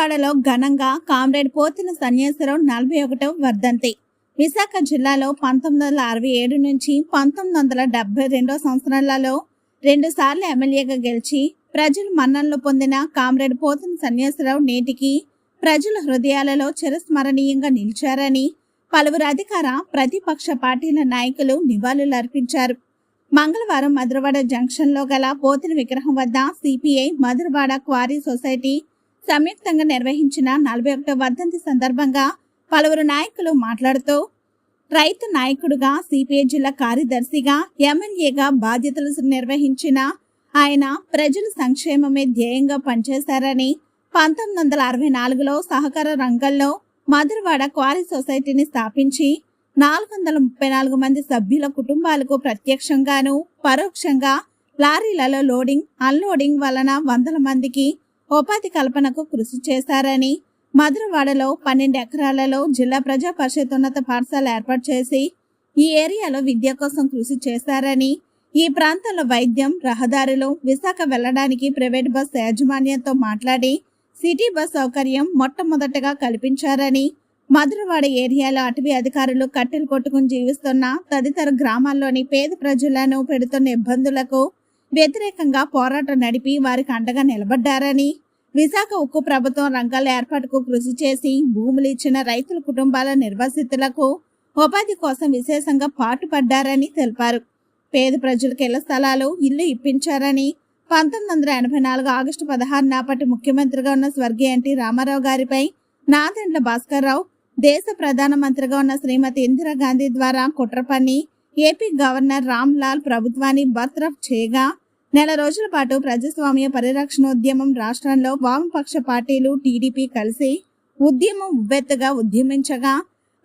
విజయవాడలో ఘనంగా కామ్రేడ్ పోతిన సన్యాసరావు నలభై ఒకటో వర్ధంతి. విశాఖ జిల్లాలో పంతొమ్మిది వందల అరవై ఏడు నుంచి పంతొమ్మిది వందల డెబ్బై రెండో సంవత్సరాలలో రెండు సార్లు ఎమ్మెల్యేగా గెలిచి ప్రజలు మన్ననలు పొందిన కామ్రేడ్ పోతిన సన్యాసరావు నేటికి ప్రజల హృదయాలలో చిరస్మరణీయంగా నిలిచారని పలువురు అధికార ప్రతిపక్ష పార్టీల నాయకులు నివాళులు అర్పించారు. మంగళవారం మధురవాడ జంక్షన్లో గల పోతిన విగ్రహం వద్ద సిపిఐ మధురవాడ క్వారీ సొసైటీ సంయుక్తంగా నిర్వహించిన నలభై ఒకటో వర్ధంతి సందర్భంగా పలువురు నాయకులు మాట్లాడుతూ రైతు నాయకుడుగా సిపిఐ జిల్లా కార్యదర్శిగా ఎమ్మెల్యేగా బాధ్యతలు నిర్వహించిన ఆయన ప్రజల సంక్షేమమే ధ్యేయంగా పనిచేశారని పంతొమ్మిది వందల అరవై నాలుగులో సహకార రంగంలో మధురవాడ క్వారీ సొసైటీని స్థాపించి నాలుగు వందల ముప్పై నాలుగు మంది సభ్యుల కుటుంబాలకు ప్రత్యక్షంగాను పరోక్షంగా లారీలలో లోడింగ్ అన్లోడింగ్ వలన వందల మందికి ఉపాధి కల్పనకు కృషి చేశారని మధురవాడలో పన్నెండు ఎకరాలలో జిల్లా ప్రజా పరిషత్ ఉన్నత పాఠశాల ఏర్పాటు చేసి ఈ ఏరియాలో విద్య కోసం కృషి చేశారని ఈ ప్రాంతంలో వైద్యం రహదారులు విశాఖ వెళ్ళడానికి ప్రైవేట్ బస్ యాజమాన్యంతో మాట్లాడి సిటీ బస్ సౌకర్యం మొట్టమొదటగా కల్పించారని మధురవాడ ఏరియాలో అటవీ అధికారులు కట్టెలు కొట్టుకుని జీవిస్తున్న తదితర గ్రామాల్లోని పేద ప్రజలను పెడుతున్న ఇబ్బందులకు వ్యతిరేకంగా పోరాటం నడిపి వారికి అండగా నిలబడ్డారని విశాఖ ఉక్కు ప్రభుత్వం రంగాల ఏర్పాటుకు కృషి చేసి భూములు ఇచ్చిన రైతుల కుటుంబాల నిర్వాసితులకు ఉపాధి కోసం విశేషంగా పాటుపడ్డారని తెలిపారు. పేద ప్రజలకు ఇళ్ళ స్థలాలు ఇల్లు ఇప్పించారని పంతొమ్మిది వందల ఎనభై నాలుగు ఆగస్టు పదహారు నాపటి ముఖ్యమంత్రిగా ఉన్న స్వర్గీయ ఎన్టీ రామారావు గారిపై నాదెండ్ల భాస్కర్రావు దేశ ప్రధానమంత్రిగా ఉన్న శ్రీమతి ఇందిరాగాంధీ ద్వారా కుట్ర ఏపీ గవర్నర్ రామ్ లాల్ ప్రభుత్వాన్ని బత్రఫ్ చేయగా నెల రోజుల పాటు ప్రజాస్వామ్య పరిరక్షణోద్యమం రాష్ట్రంలో వామపక్ష పార్టీలు టీడీపీ కలిసి ఉద్యమం ఉవ్వెత్తుగా ఉద్యమించగా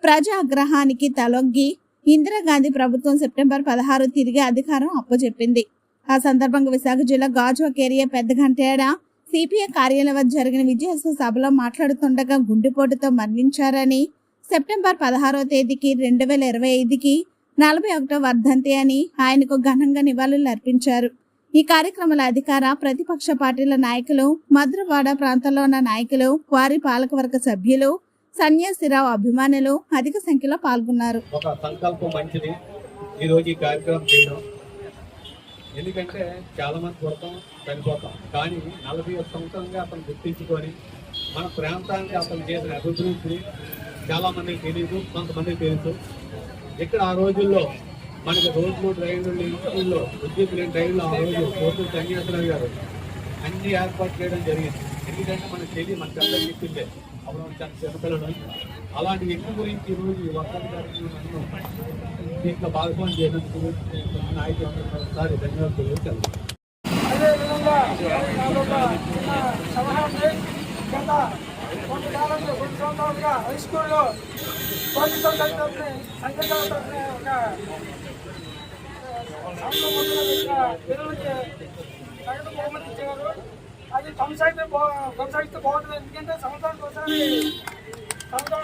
ప్రజాగ్రహానికి తలొగ్గి ఇందిరాగాంధీ ప్రభుత్వం సెప్టెంబర్ పదహారు తిరిగి అధికారం అప్పచెప్పింది. ఆ సందర్భంగా విశాఖ జిల్లా గాజువాక్ ఏరియా పెద్దగంటేడ సిపిఐ కార్యాలయం వద్ద జరిగిన విజయోత్సవ సభలో మాట్లాడుతుండగా గుండెపోటుతో మరణించారని సెప్టెంబర్ పదహారో తేదీకి రెండు వేల ఇరవై ఐదుకి నలభై ఒకటో వర్ధంతి అని ఆయనకు ఘనంగా నివాళులు అర్పించారు. ఈ కార్యక్రమంలో అధికార ప్రతిపక్ష పార్టీల నాయకులు మద్రవాడ ప్రాంతంలో ఉన్న నాయకులు వారి పాలకవర్గ సభ్యులు సన్యాసిరావు అభిమానులు అధిక సంఖ్యలో పాల్గొన్నారు. ఒక సంకల్పం మంచిది. ఈ రోజు ఈ కార్యక్రమం చేయడం. ఎందుకంటే చాలా మంది కొడతాం చనిపోతాం. కానీ నలభై ఒక సంవత్సరంగా అతను గుర్తించుకొని మన ప్రాంతానికి అతను చేసిన అభివృద్ధి చాలా మందికి తెలియదు కొంతమందికి తెలుసు. ఇక్కడ ఆ రోజుల్లో మనకి రోడ్లు డ్రైన్లు లేని స్కూల్లో విద్యుత్ లేని డ్రైన్లు ఆ రోజు కోర్టు సన్యాసరావు గారు అన్ని ఏర్పాటు చేయడం జరిగింది. ఎందుకంటే మనకు తెలియదు మనకి అందరూ చెప్పిందే అప్పుడు మనం చాలా చిన్నపిల్లలు అలాంటి వ్యక్తి గురించి ఈరోజు ఈ వర్షాలు గారికి దీంట్లో భాగస్వామ్యం చేయడానికి నాయకులు ఒకసారి ధన్యవాదాలు. తెలియజేస్తాను అదేవిధంగా సలహా గత కొంతకాలంలో కొన్ని సంవత్సరాలుగా హై స్కూల్లో పోలీసు తరఫున సంఘటన తరఫున ఒక పిల్లలకి నగదు బహుమతి ఇచ్చేవారు అది కొనసాగితే బా కొనసాగిస్తే బాగుంటుంది ఎందుకంటే సంవత్సరానికి ఒకసారి సంవత్సరాల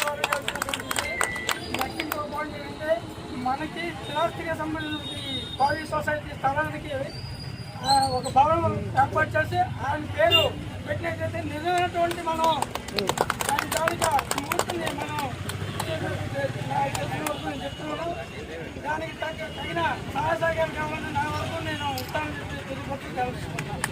ఏంటంటే మనకి స్థిరాస్తికి సంబంధించి కాలేజ్ సొసైటీ స్థలానికి ఒక భవనం ఏర్పాటు చేసి ఆయన పేరు పెట్టినట్లయితే నిజమైనటువంటి మనం. దాని తాలూకా మూర్తిని మనం చెప్తున్నాను దానికి తగిన సహాయ సహకారం కావాలని నా వరకు నేను ఇస్తానని చెప్పి తెలియపట్టి తెలుసుకుంటాను